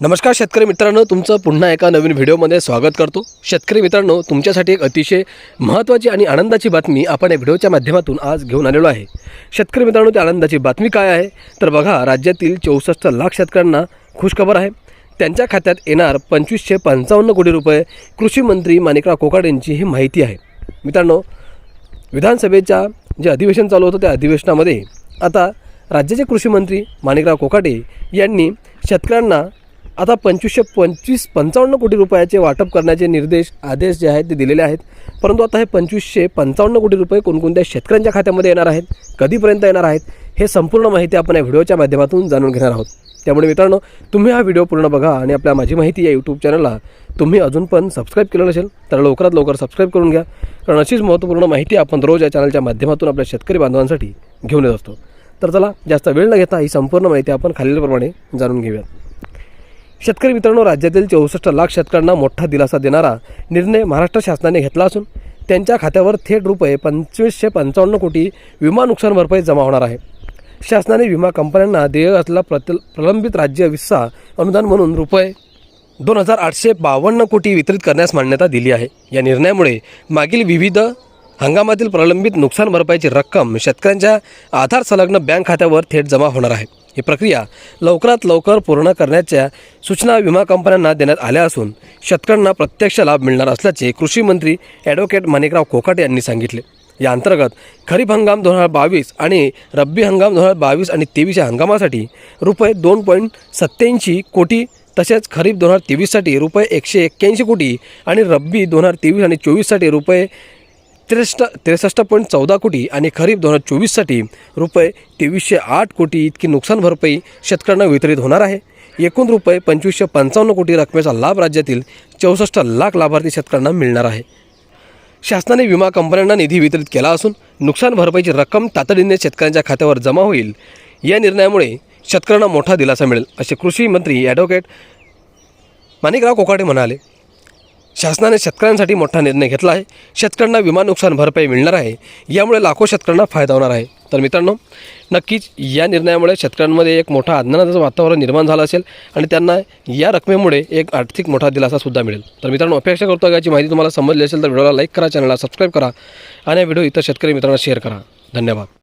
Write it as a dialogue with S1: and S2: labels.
S1: नमस्कार शेतकरी मित्रांनो तुमचं पुन्हा एका नवीन व्हिडिओमध्ये स्वागत करतो. शेतकरी मित्रांनो तुमच्यासाठी एक अतिशय महत्त्वाची आणि आनंदाची बातमी आपण या व्हिडिओच्या माध्यमातून आज घेऊन आलेलो आहे. शेतकरी मित्रांनो त्या आनंदाची बातमी काय आहे? तर बघा राज्यातील चौसष्ट लाख शेतकऱ्यांना खुशखबर आहे. त्यांच्या खात्यात येणार पंचवीसशे पंचावन्न कोटी रुपये कृषी मंत्री माणिकराव कोकाड यांची ही माहिती आहे. मित्रांनो विधानसभेच्या जे अधिवेशन चालू होतं त्या अधिवेशनामध्ये आता राज्याचे कृषी मंत्री माणिकराव कोकाटे यांनी शेतकऱ्यांना आता पंचवीसशे पंचवीस पंचावन्न कोटी रुपयाचे वाटप करण्याचे निर्देश आदेश जे आहेत ते दिलेले आहेत. परंतु आता हे पंचवीसशे पंचावन्न कोटी रुपये कोणकोणत्या शेतकऱ्यांच्या खात्यामध्ये येणार आहेत कधीपर्यंत येणार आहेत हे संपूर्ण माहिती आपण या व्हिडिओच्या माध्यमातून जाणून घेणार आहोत. त्यामुळे मित्रांनो तुम्ही हा व्हिडिओ पूर्ण बघा आणि आपल्या माझी माहिती या यूट्यूब चॅनलला तुम्ही अजून पण सबस्क्राईब केलं नसेल तर लवकरात लवकर सबस्क्राईब करून घ्या. कारण अशीच महत्त्वपूर्ण माहिती आपण रोज या चॅनलच्या माध्यमातून आपल्या शेतकरी बांधवांसाठी घेऊन येत असतो. तर चला जास्त वेळ न घेता ही संपूर्ण माहिती आपण खालीलप्रमाणे जाणून घेऊयात. शेतकरी मित्रांनो राज्यातील चौसष्ट लाख शेतकऱ्यांना मोठा दिलासा देणारा निर्णय महाराष्ट्र शासनाने घेतला असून त्यांच्या खात्यावर थेट रुपये पंचवीसशे पंचावन्न कोटी विमा नुकसान भरपाई जमा होणार आहे. शासनाने विमा कंपन्यांना देय असलेला प्रतल प्रलंबित राज्य विस्सा अनुदान म्हणून रुपये दोन हजार आठशे बावन्न कोटी वितरित करण्यास मान्यता दिली आहे. या निर्णयामुळे मागील विविध हंगामातील प्रलंबित नुकसान भरपाईची रक्कम शेतकऱ्यांच्या आधार संलग्न बँक खात्यावर थेट जमा होणार आहे. ही प्रक्रिया लवकरात लवकर पूर्ण करण्याच्या सूचना विमा कंपन्यांना देण्यात आल्या असून शेतकऱ्यांना प्रत्यक्ष लाभ मिळणार असल्याचे कृषी मंत्री ॲडव्होकेट माणिकराव कोकाटे यांनी सांगितले. या अंतर्गत खरीप हंगाम दोन हजार बावीस आणि रब्बी हंगाम दोन हजार बावीस आणि तेवीस या हंगामासाठी रुपये दोन पॉईंट सत्त्याऐंशी कोटी तसेच खरीप दोन हजार तेवीससाठी रुपये एकशे एक्क्याऐंशी कोटी आणि रब्बी दोन हजार तेवीस आणि चोवीससाठी रुपये त्रेसष्ट त्रेसष्ट पॉईंट चौदा कोटी आणि खरीप दोन हजार चोवीससाठी रुपये तेवीसशे आठ कोटी इतकी नुकसान भरपाई शेतकऱ्यांना वितरित होणार आहे. एकूण रुपये पंचवीसशे पंचावन्न कोटी रकमेचा लाभ राज्यातील चौसष्ट लाख लाभार्थी शेतकऱ्यांना मिळणार आहे. शासनाने विमा कंपन्यांना निधी वितरित केला असून नुकसान भरपाईची रक्कम तातडीने शेतकऱ्यांच्या खात्यावर जमा होईल. या निर्णयामुळे शेतकऱ्यांना मोठा दिलासा मिळेल असे कृषी मंत्री ॲडव्होकेट माणिकराव कोकाटे म्हणाले. शासनाने शेतकऱ्यांसाठी मोठा निर्णय घेतला आहे. शेतकऱ्यांना विमा नुकसान भरपाई मिळणार आहे. यामुळे लाखो शेतकऱ्यांना फायदा होणार आहे. तर मित्रांनो नक्कीच या निर्णयामुळे शेतकऱ्यांमध्ये एक मोठा आज्ञानाचं वातावरण निर्माण झालं असेल आणि त्यांना या रकमेमुळे एक आर्थिक मोठा दिलासासुद्धा मिळेल. तर मित्रांनो अपेक्षा करतो याची माहिती तुम्हाला समजली असेल तर व्हिडिओला लाईक करा चॅनलला सबस्क्राईब करा आणि व्हिडिओ इतर शेतकरी मित्रांना शेअर करा. धन्यवाद.